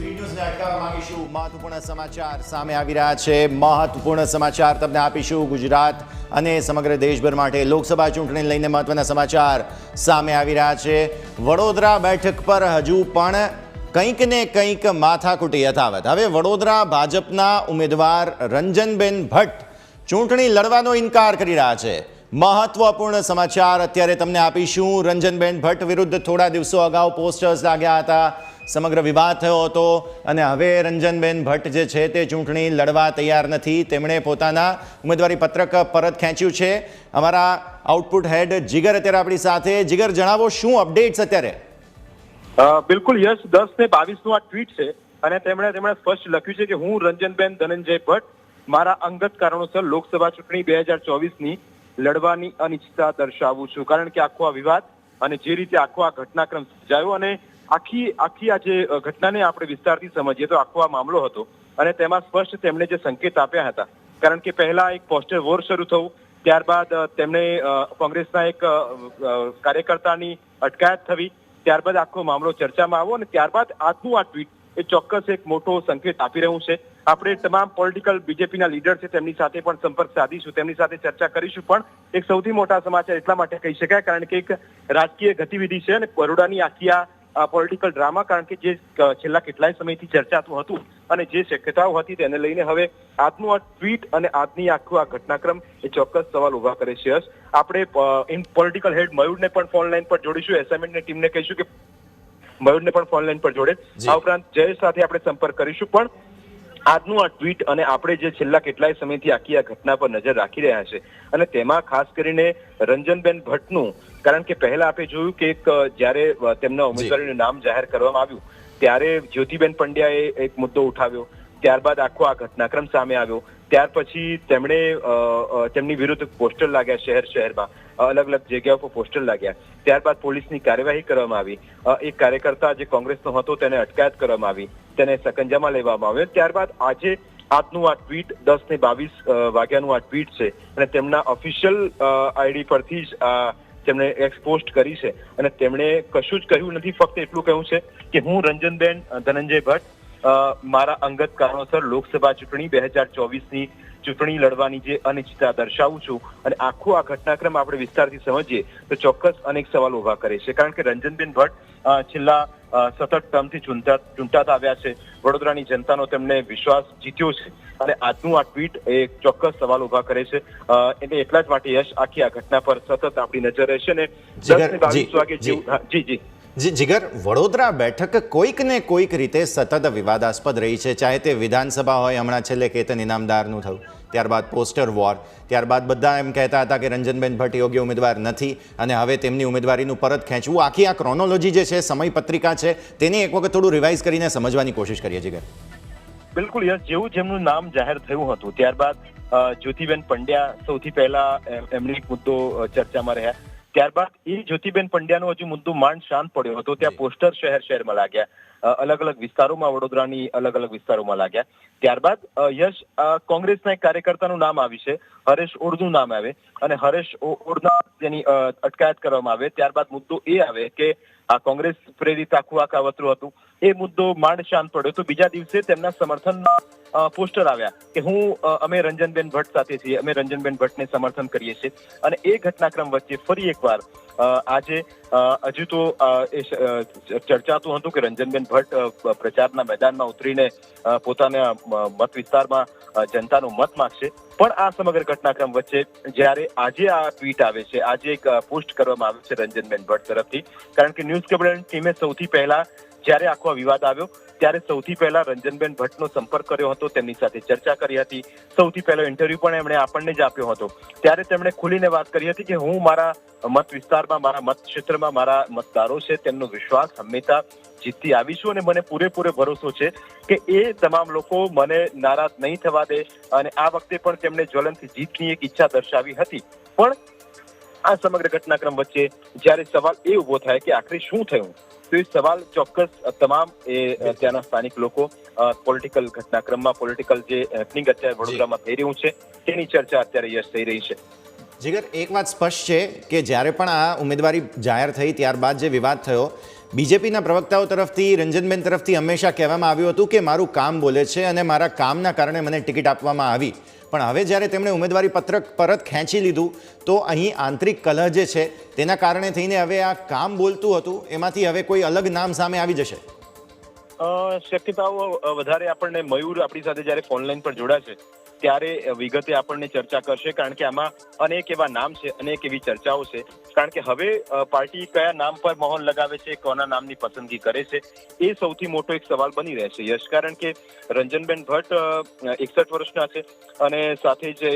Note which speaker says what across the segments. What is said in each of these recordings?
Speaker 1: ન્યૂઝને અટકાવવા મહત્વપૂર્ણ સમાચાર સામે આવી રહ્યા છે. મહત્વપૂર્ણ સમાચાર તમને આપીશું ગુજરાત અને સમગ્ર દેશભર માટે લોકસભા ચૂંટણીને લઈને મહત્વના સમાચાર સામે આવી રહ્યા છે. વડોદરા બેઠક પર હજુ પણ કંઈક ને કંઈક માથાકૂટી યથાવત. હવે વડોદરા ભાજપના ઉમેદવાર રંજનબેન ભટ્ટ ચૂંટણી લડવાનો ઇનકાર કરી રહ્યા છે. મહત્વપૂર્ણ સમાચાર અત્યારે તમને આપીશું. રંજનબેન ભટ્ટ વિરુદ્ધ થોડા દિવસો અગાઉ પોસ્ટર્સ લાગ્યા હતા. સમગ્ર વિવાદ થયો હતો અને હવે રંજનબેન ભટ્ટ જે છે તે ચૂંટણી લડવા તૈયાર નથી. તેમણે પોતાના ઉમેદવારી પત્રક પરત ખેંચ્યું છે. અમારા આઉટપુટ હેડ જીગર અત્યારે આપણી સાથે. જીગર, જણાવો શું અપડેટ્સ અત્યારે?
Speaker 2: બિલકુલ યશ દસ ને બાવીસનું આ ટ્વીટ છે અને તેમણે તેમણે સ્પષ્ટ લખ્યું છે કે હું રંજનબેન ધનંજય ભટ્ટ, મારા અંગત કારણોસર લોકસભા ચૂંટણી બે હજાર ચોવીસની લડવાની અનિચ્છતા દર્શાવું છું. કારણ કે આખો આ વિવાદ અને જે રીતે આખો આ ઘટનાક્રમ સર્જાયો અને આખી આખી આ જે ઘટનાને આપણે વિસ્તારથી સમજીએ તો આખો આ મામલો હતો અને તેમાં સ્પષ્ટ તેમણે જે સંકેત આપ્યા હતા, કારણ કે પહેલા એક પોસ્ટર વોર શરૂ થયું, ત્યારબાદ તેમણે કોંગ્રેસના એક કાર્યકર્તાની અટકાયત થવી, ત્યારબાદ આખો મામલો ચર્ચામાં આવ્યો અને ત્યારબાદ આજનું આ ટ્વીટ એ ચોક્કસ એક મોટો સંકેત આપી રહ્યું છે. આપણે તમામ પોલિટિકલ બીજેપીના લીડર છે તેમની સાથે પણ સંપર્ક સાધીશું, તેમની સાથે ચર્ચા કરીશું, પણ એક સૌથી મોટા સમાચાર એટલા માટે કહી શકાય, કારણ કે એક રાજકીય ગતિવિધિ છે અને બરોડાની આખી આ પોલિટિકલ ડ્રામા કારણ કે જે છેલ્લા કેટલાય સમયથી ચર્ચાતું હતું અને જે શક્યતાઓ હતી તેને લઈને હવે આજનું આ ટ્વીટ અને આજની આખું આ ઘટનાક્રમ એ ચોક્કસ સવાલ ઊભા કરે છે. યશ. આપણે ઇન પોલિટિકલ હેડ મયુરને પણ ફોન લાઈન પર જોડીશું. એસાઇનમેન્ટની ટીમને કહીશું કે મયુરને પણ ફોન લાઈન પર જોડે. આ ઉપરાંત જયેશ સાથે આપણે સંપર્ક કરીશું. પણ આજનું આ ટ્વીટ અને આપણે જે છેલ્લા કેટલાય સમયથી આખી આ ઘટના પર નજર રાખી રહ્યા છે અને તેમાં ખાસ કરીને રંજનબેન ભટ્ટનું કારણ કે પહેલા આપણે જોયું કે એક જ્યારે તેમના ઉમેદવારીનું નામ જાહેર કરવામાં આવ્યું ત્યારે જ્યોતિબેન પંડ્યાએ એક મુદ્દો ઉઠાવ્યો ત્યારબાદ આખો આ ઘટનાક્રમ સામે આવ્યો ત્યાર પછી તેમણે તેમની વિરુદ્ધ પોસ્ટર લાગ્યા શહેર શહેરમાં. અલગ અલગ જગ્યાઓ પર પોસ્ટર લાગ્યા. ત્યારબાદ પોલીસની કાર્યવાહી કરવામાં આવી. એક કાર્યકર્તા જે કોંગ્રેસનો હતો તેને અટકાયત કરવામાં આવી. તેને સકંજામાં લેવામાં આવ્યો. ત્યારબાદ આજે આજનું આ ટ્વીટ દસ ને બાવીસ વાગ્યાનું આ ટ્વીટ છે અને તેમના ઓફિશિયલ આઈડી પરથી જ તેમણે એક્સપોસ્ટ કરી છે. અને તેમણે કશું જ કહ્યું નથી. ફક્ત એટલું કહ્યું છે કે હું રંજનબેન ધનંજય ભટ્ટ મારા અંગત કારણોસર લોકસભા ચૂંટણી બે હજાર ચોવીસની ચૂંટણી લડવાની જે અનિચ્છતા દર્શાવું છું અને આખો આ ઘટનાક્રમ આપણે વિસ્તારથી સમજીએ તો ચોક્કસ અનેક સવાલ ઊભા કરે છે. કારણ કે રંજનબેન ભટ્ટ છેલ્લા સતત ટર્મથી ચૂંટા ચૂંટાતા આવ્યા છે. વડોદરાની જનતાનો તેમને વિશ્વાસ જીત્યો છે અને આજનું આ ટ્વીટ એ ચોક્કસ સવાલ ઊભા કરે છે. એટલે એટલા જ માટે યશ આખી આ ઘટના પર સતત આપણી નજર રહેશે ને દસ ને બાવીસ વાગે જેવું જી જી.
Speaker 1: જી, જીગર, વડોદરા બેઠક કોઈક ને કોઈક રીતે સતત વિવાદાસ્પદ રહી છે. ચાહે તે વિધાનસભા હોય, હમણાં છેલ્લે કેતન ઇનામદારનું થયું. ત્યારબાદ પોસ્ટર વોર. ત્યારબાદ બધા એમ કહેતા હતા કે રંજનબેન ભટ્ટ યોગ્ય ઉમેદવાર નથી અને હવે તેમની ઉમેદવારીનું પરત ખેંચવું. આખી આ ક્રોનોલોજી જે છે સમયપત્રિકા છે, તેને એક વખત થોડું રિવાઇઝ કરીને સમજવાની કોશિશ કરીએ, જીગર.
Speaker 2: બિલકુલ, યસ, જેવું જેમનું નામ જાહેર થયું હતું. ત્યારબાદ જ્યોતિબેન પંડ્યા સૌથી પહેલા, એમ- એમનો મુદ્દો ચર્ચામાં રહ્યા. ત્યારબાદ એ જ્યોતિબેન પંડ્યાનો હજુ મુદ્દો માંડ શાંત પડ્યો હતો. ત્યાં પોસ્ટર શહેર શહેરમાં લાગ્યા. અલગ અલગ વિસ્તારોમાં વડોદરાની અલગ અલગ વિસ્તારોમાં લાગ્યા. ત્યારબાદ યશ કોંગ્રેસના એક કાર્યકર્તાનું નામ આવી છે. હરેશ ઓળનું નામ આવે અને હરેશ ઓ- તેની અટકાયત કરવામાં આવે. ત્યારબાદ મુદ્દો એ આવે કે આ કોંગ્રેસ પ્રેરિત આખું આ કાવતરું હતું. એ મુદ્દો માંડ શાંત પડ્યો તો બીજા દિવસે તેમના સમર્થનમાં પોસ્ટર આવ્યા કે હું અમે રંજનબેન ભટ્ટ સાથે છીએ, અમે રંજનબેન ભટ્ટને સમર્થન કરીએ છીએ. અને એ ઘટનાક્રમ વચ્ચે ફરી એકવાર આજે હજુ તો ચર્ચાતું હતું કે રંજનબેન ભટ્ટ પ્રચારના મેદાનમાં ઉતરીને પોતાના મત વિસ્તારમાં જનતાનો મત માગશે. પણ આ સમગ્ર ઘટનાક્રમ વચ્ચે જ્યારે આજે આ ટ્વીટ આવે છે, આજે એક પોસ્ટ કરવામાં આવે છે રંજનબેન ભટ્ટ તરફથી. કારણ કે ન્યૂઝ કેબલ ટીમે સૌથી પહેલા જ્યારે આખો વિવાદ આવ્યો, ત્યારે સૌથી પહેલા રંજનબેન ભટ્ટનો સંપર્ક કર્યો હતો, તેમની સાથે ચર્ચા કરી હતી. સૌથી પહેલો ઇન્ટરવ્યુ પણ એમણે આપણને જ આપ્યો હતો. ત્યારે તેમણે ખુલીને વાત કરી હતી કે હું મારા મત વિસ્તારમાં, મારા મત ક્ષેત્રમાં, મારા મતદારો છે, તેમનો વિશ્વાસ હંમેશા જીતતી આવીશું અને મને પૂરેપૂરો ભરોસો છે કે એ તમામ લોકો મને નારાજ નહીં થવા દે અને આ વખતે પણ તેમણે જ્વલનથી જીતની એક ઈચ્છા દર્શાવી હતી. પણ આ સમગ્ર ઘટનાક્રમ વચ્ચે જ્યારે સવાલ એ ઊભો થાય કે આખરે શું થયું? તો એ સવાલ ચોક્કસ તમામ એ ત્યાંના સ્થાનિક લોકો પોલિટિકલ ઘટનાક્રમમાં પોલિટિકલ જે હેપનિંગ અત્યારે વડોદરામાં થઈ રહ્યું છે તેની ચર્ચા અત્યારે યશ થઈ રહી છે
Speaker 1: જીગર એક વાત સ્પષ્ટ છે કે જ્યારે પણ આ ઉમેદવારી જાહેર થઈ ત્યારબાદ જે વિવાદ થયો બીજેપીના પ્રવક્તાઓ તરફથી, રંજનબેન તરફથી હંમેશા કહેવામાં આવ્યું હતું કે મારું કામ બોલે છે અને મારા કામના કારણે મને ટિકિટ આપવામાં આવી. પણ હવે જ્યારે તેમણે ઉમેદવારી પત્રક પરત ખેંચી લીધું, તો અહીં આંતરિક કલહ જે છે, તેના કારણે થઈને હવે આ કામ બોલતું હતું, એમાંથી હવે કોઈ અલગ નામ સામે આવી જશે?
Speaker 2: શક્યતાઓ વધારે આપણને મયુર આપણી સાથે જ્યારે ફોનલાઈન પર જોડાશે ત્યારે વિગતે આપણને ચર્ચા કરશે, કારણ કે આમાં અનેક એવા નામ છે, અનેક એવી ચર્ચાઓ છે. કારણ કે હવે પાર્ટી કયા નામ પર મહોર લગાવે છે, કોના નામની પસંદગી કરે છે, એ સૌથી મોટો એક સવાલ બની રહેશે યશ કારણ કે રંજનબેન ભટ્ટ એકસઠ વર્ષના છે અને સાથે જ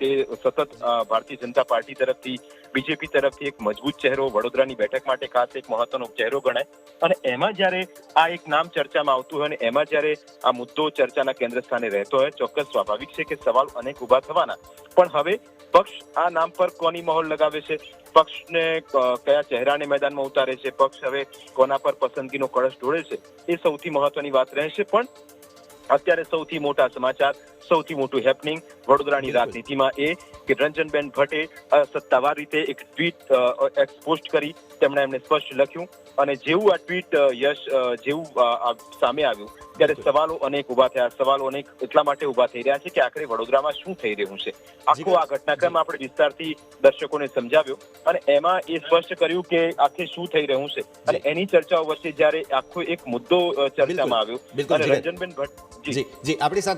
Speaker 2: તે સતત ભારતીય જનતા પાર્ટી તરફથી બીજેપી તરફથી એક મજબૂત ચહેરો વડોદરાની બેઠક માટે ખાસ એક મહત્વનો ચહેરો ગણાય. અને એમાં જ્યારે આ એક નામ ચર્ચામાં આવતું હોય અને એમાં જ્યારે આ મુદ્દો ચર્ચાના કેન્દ્ર સ્થાને રહેતો હોય, ચોક્કસ સ્વાભાવિક છે કે સવાલ અનેક ઊભા થવાના. પણ હવે પક્ષ આ નામ પર કોની મહોર લગાવે છે? પક્ષને કયા ચહેરાને મેદાનમાં ઉતારે છે? પક્ષ હવે કોના પર પસંદગીનો કળશ ઢોળે છે? એ સૌથી મહત્વની વાત રહેશે. પણ અત્યારે સૌથી મોટા સમાચાર સૌથી મોટું હેપનિંગ વડોદરાની રાજનીતિમાં એ કે રંજનબેન ભટ્ટે સત્તાવાર રીતે એક ટ્વીટ એક્સપોસ્ટ કરી તેમણે એમને સ્પષ્ટ લખ્યું. અને જેવું આ ટ્વીટ યશ જેવું સામે આવ્યું ત્યારે સવાલો અનેક ઊભા થયા. સવાલો અનેક એટલા માટે ઊભા થઈ રહ્યા છે કે આખરે વડોદરામાં શું થઈ રહ્યું છે? આખો આ ઘટનાક્રમ આપણે વિસ્તારથી દર્શકોને સમજાવ્યો. અને એમાં એ સ્પષ્ટ કર્યું કે આખે શું થઈ રહ્યું છે? અને એની ચર્ચાઓ વચ્ચે જ્યારે આખો એક મુદ્દો ચર્ચામાં આવ્યો અને રંજનબેન ભટ્ટ
Speaker 1: જી જી. આપણી સાથે